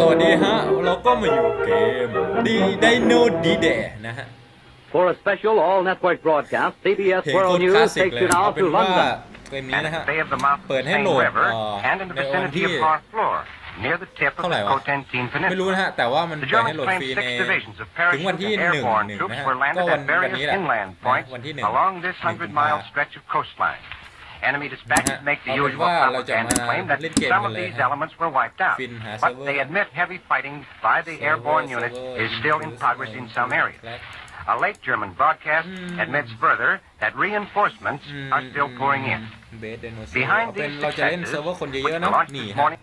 สวัสดีฮะ เราก็มาอยู่เกมดีไดโนดีเดนะฮะ For a special all-network broadcast, CBS เพลงโค World ตรคลาส News สิก takes เลย you เอา now เป็น to ว่า London. เกมนี้ and นะ at ฮะ the bay of the mouth of เปิด the ให้ Seine โหลด River เอ่อ and in the ในวัน vicinity ที่ of Far Floor, near the tip of เท่าไหร่ the วะ Cotentine ไม่รู้ Peninsula. นะฮะแต่ว่ามัน The เปิดให้ Germans โหลด claimed ฟรี six ใน divisions of ถึงวัน parachute ที่ and หนึ่ง airborne หนึ่ง troops นะฮะ were ก็ landed วัน at วัน various นี้แหละ inland นะ points วันที่หนึ่ง along this หนึ่งกุมภา hundred-mile stretch of coastline. Enemy dispatches Uh-huh. make the เอาเป็น usual ว่าเราจะ propaganda มา claim that เล่นเกม some กัน of เลย these ฮะ elements were wiped out, ฟินหา but เซิร์ฟเวอ they ร์ admit heavy fighting by the เซิร์ฟเวอ airborne ร์เซิร์ฟ unit เวอร์ is still in progress in some areas. A late German broadcast Hmm. admits further that reinforcements are still pouring in. เบสเดโนเสาร์ Behind เอาเป็น these เราจะเล่น successes, เซิร์ฟเวอร์คนเย which อะๆ were เนาะ launched นี่ this ฮะ morning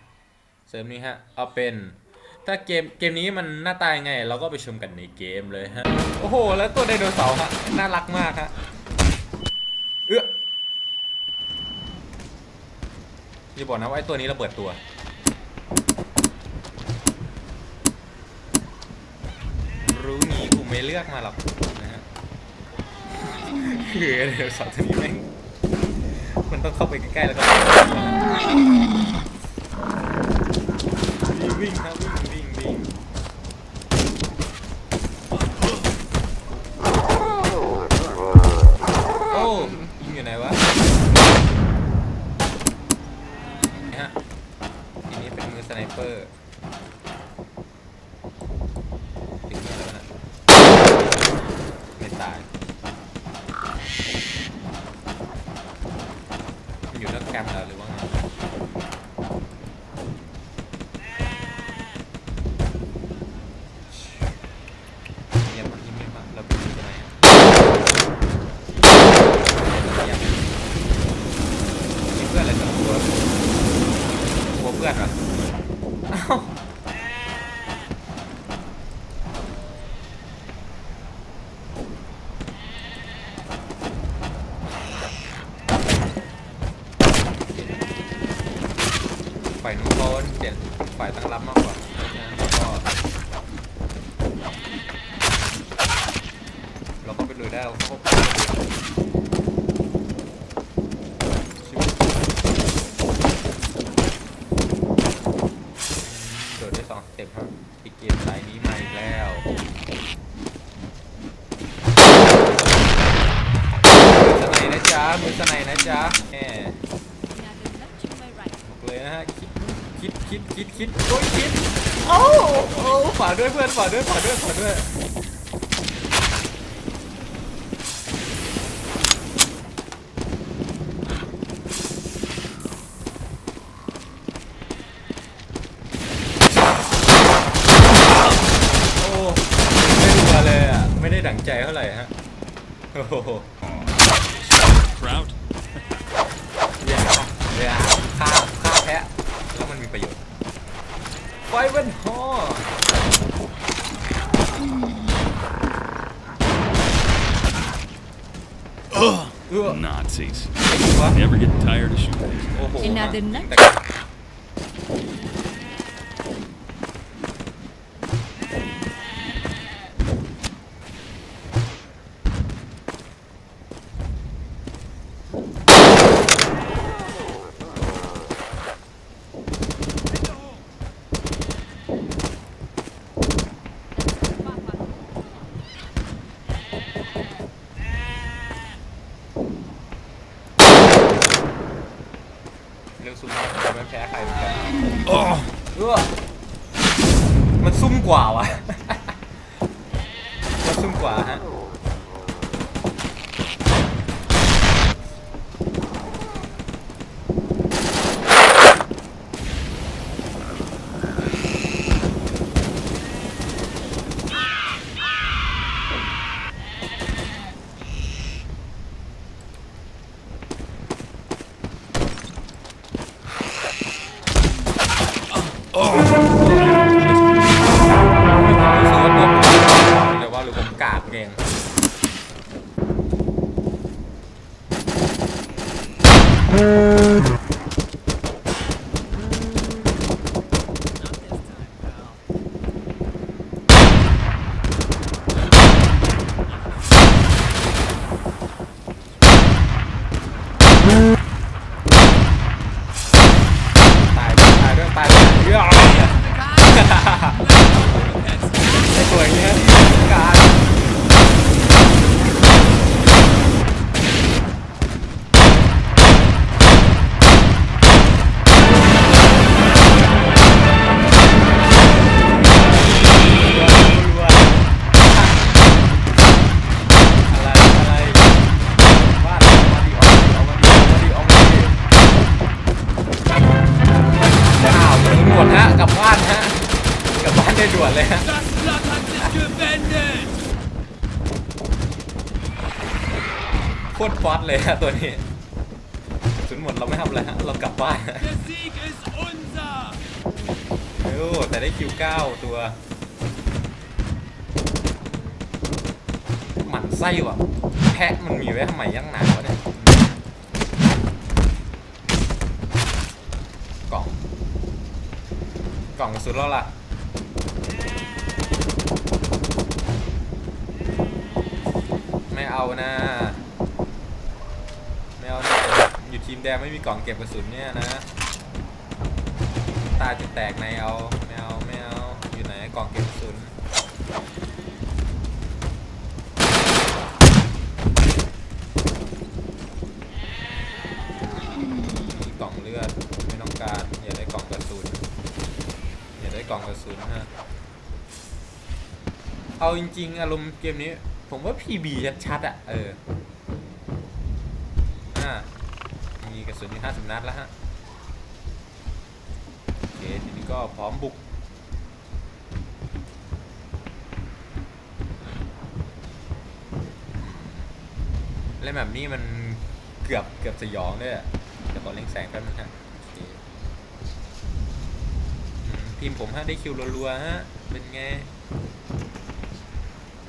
เซิร์ฟนี้ฮะเอาเป็นถ้าเกมเกมนี้มันหน้าตายังไง เราก็ไปชมกันในเกมเลยฮะ โอ้โห แล้วตัวไดโนเสาร์ฮะ น่ารักมากฮะ เอื้อ อย่าบอกนะว่าไอ้ตัวนี้ระเบิดตัว รู้งี้กูไม่เลือกมาหรอกนะฮะคือไดโนเสาร์ตัวนี้แม่งมันต้องเข้าไปใกล้ๆแล้วก็วิ่งวิ่งครับวิ่งวิ่งวิ่งโอ้ยิงอยู่ไหนวะนี่ฮะทีนี้เป็นมือสไนเปอร์ถึงแล้วนะไม่ตาย มันอยู่นอกแคมป์เหรอหรือว่าไงเงียบมากเงียบมากเราไปดูกันไหนอะเงียบมีเพื่อนอะไรสองตัวกลัวเพื่อนเหรอเอ้าฝ่ายนู้นเขาเด่นฝ่ายตั้งรับมากกว่าแล้วก็ เราก็ไปลุยได้เราก็ไปลุยชิวโดดได้สองสเต็ปครับอีกเกมสายนี้มาอีกแล้วมือสไนนะจ๊ะมือสไนนะจ๊ะแหมบอกเลยนะฮะคิดคิดคิดคิดคิดโอ้ยคิดโอ้โอ้ฝากด้วยเพื่อนฝากด้วยฝากด้วยฝากด้วย ใจเท่าไหร่ฮะโอ้โห Trout? เรียกเรียกฆ่าฆ่าแพะแล้วมันมีประโยชน์ไฟเวนฮอเออ Nazis. วะ Never get tired of shooting. โอ้โห Another nut? แต่เรื่องซุ่มจะไม่แพ้ใครเหมือนกันเออมันซุ่ม กว่าวะ ฮะตัวนี้สุนหมดเราไม่ทำอะไรฮะเรากลับบ้านโอ้แต่ได้คิวเก้าตัวหมันไส้ว่ะแพะมันมีไว้ทำไมยั่งหนาวะเนี่ยกล่อง กล่องสุนแล้วล่ะไม่เอานะ ไม่เอานะอยู่ ทีมแดงไม่มีกล่องเก็บกระสุนเนี่ยนะ ตาจะแตกในเอาไม่เอาไม่เอาอยู่ไหนกล่องเก็บกระสุนกล่องเลือดไม่ต้องการอย่าได้กล่องกระสุนอย่าได้กล่องกระสุนฮะเอาจริงๆอารมณ์เกมนี้ ผมว่า PB ชัดๆอะเอออ่ามีกระ สุนอยู่50นัดแล้วฮะ โอเค ทีนี้ก็พร้อมบุก เล่นแบบนี้มันเกือบเกือบสยองด้วยอะเดี๋ยวขอเล่งแสงกันนะฮะทีมผมฮะได้คิวรัวๆฮะ เป็นไง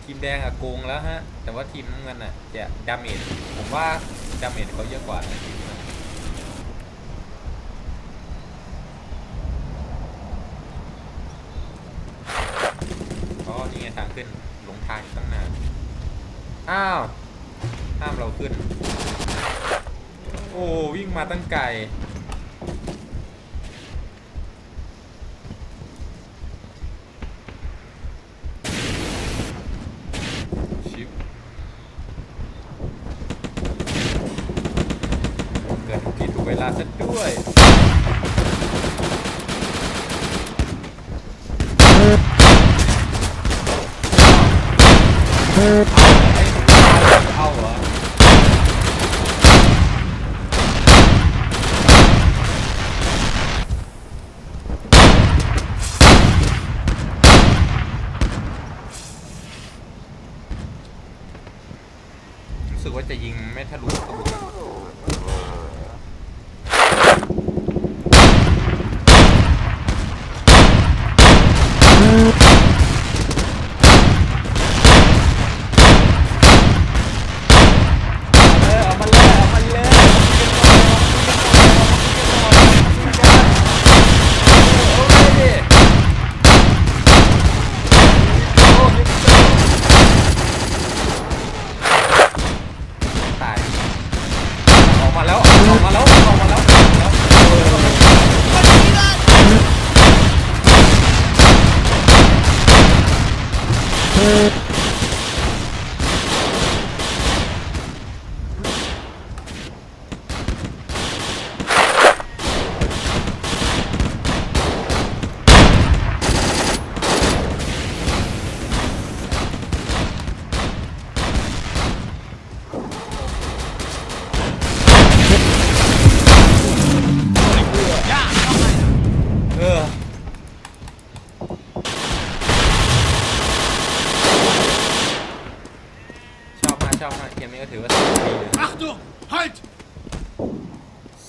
ทีมแดงอะโกงแล้วฮะ แต่ว่าทีมน้ำเงินอะจะดาเมจผมว่าดาเมจเขาเยอะกว่านะทีมน้ำเงิน อ๋อนี่ไงทางขึ้น หลงทางอยู่ตั้งนาน อ้าว ห้ามเราขึ้น โอ้วิ่งมาตั้งไกล ชิป เกิดผิดถูกเวลาซะด้วยเ เ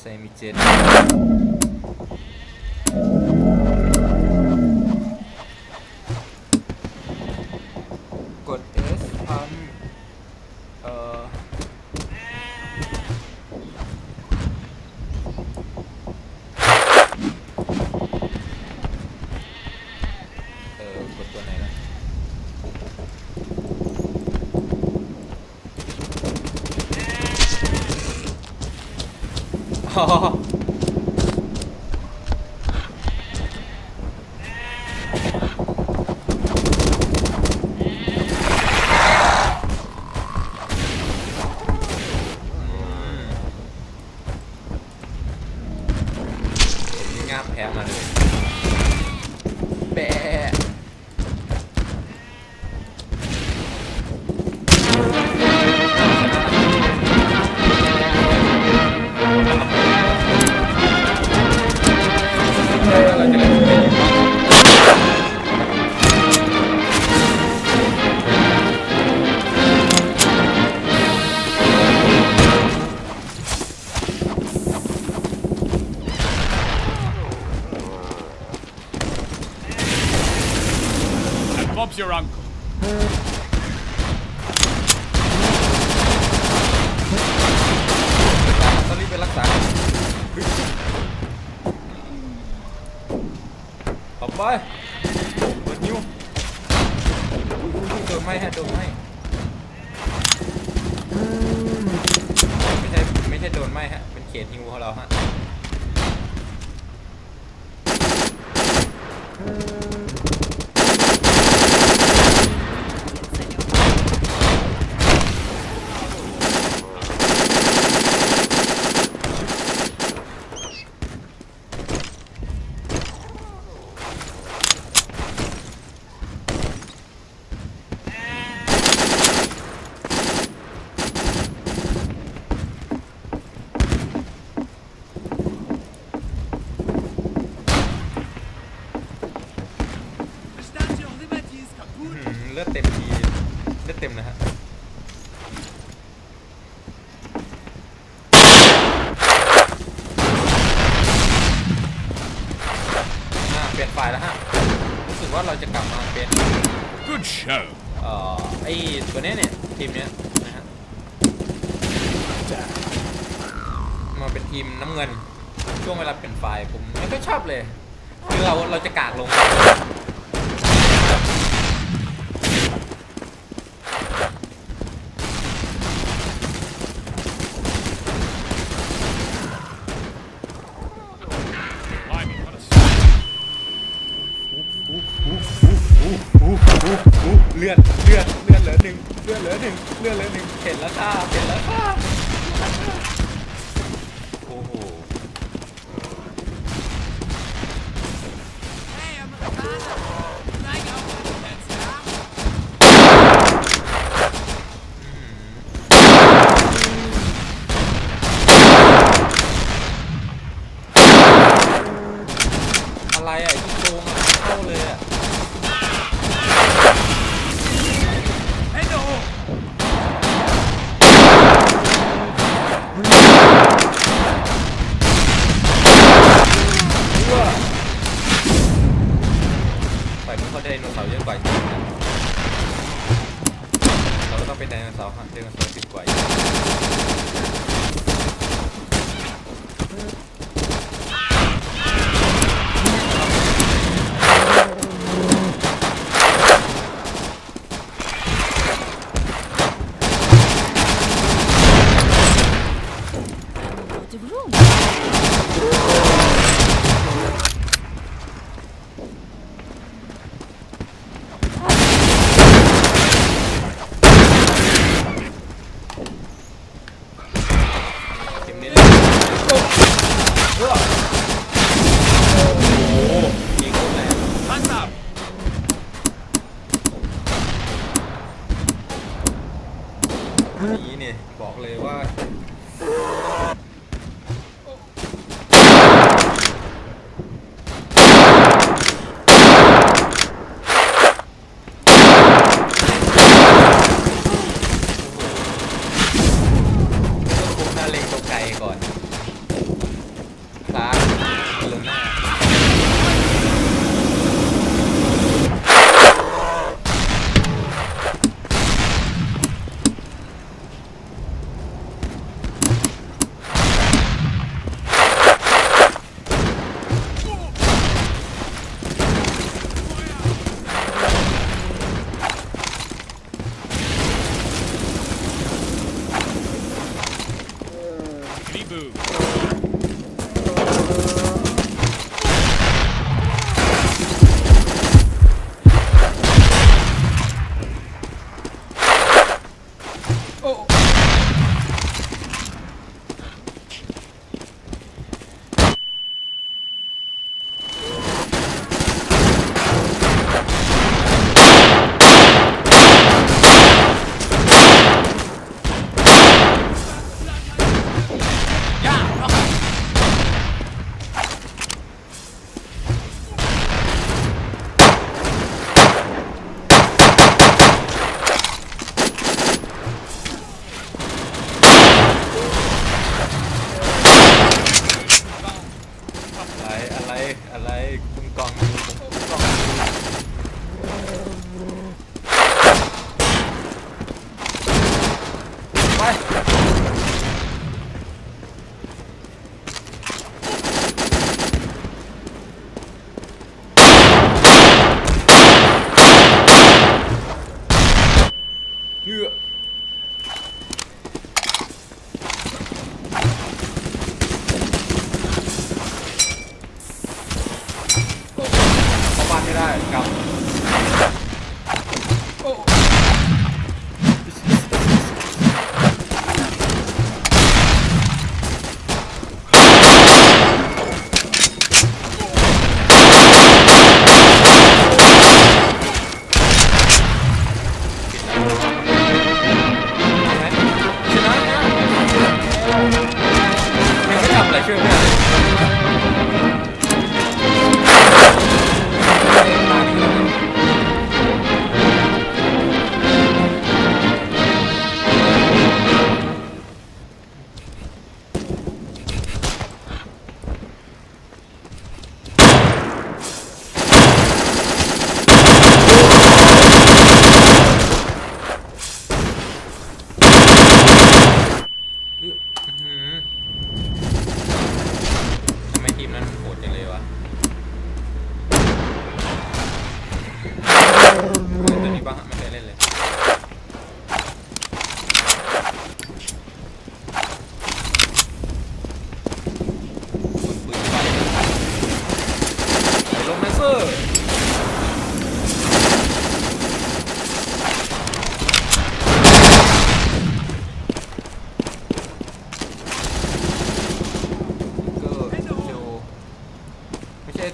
เซมิเไม่ใช่ไม่ใช่โดนไหมฮะ เป็นเขตฮิวของเราฮะ ลือดเต็มทีเลือดเต็มนะฮะอ่าเปลี่ยนฝ่ายแล้วฮะ รู้สึกว่าเราจะกลับมาเป็น Good show. เอ่อไอตัวเนี้ยเนี่ยทีมเนี้ยนะฮะมาเป็นทีมน้ำเงิน ช่วงเวลาเปลี่ยนไฟล์ผมไม่ค่อยชอบเลย คือเราเราจะกากลง นี้เนี่ยบอกเลยว่า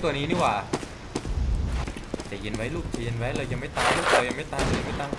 ตัวนี้นี่หว่าใจเย็นไว้ลูกใจเย็นไว้เรายังไม่ตายลูกเรายังไม่ตายเรยังไม่ตาย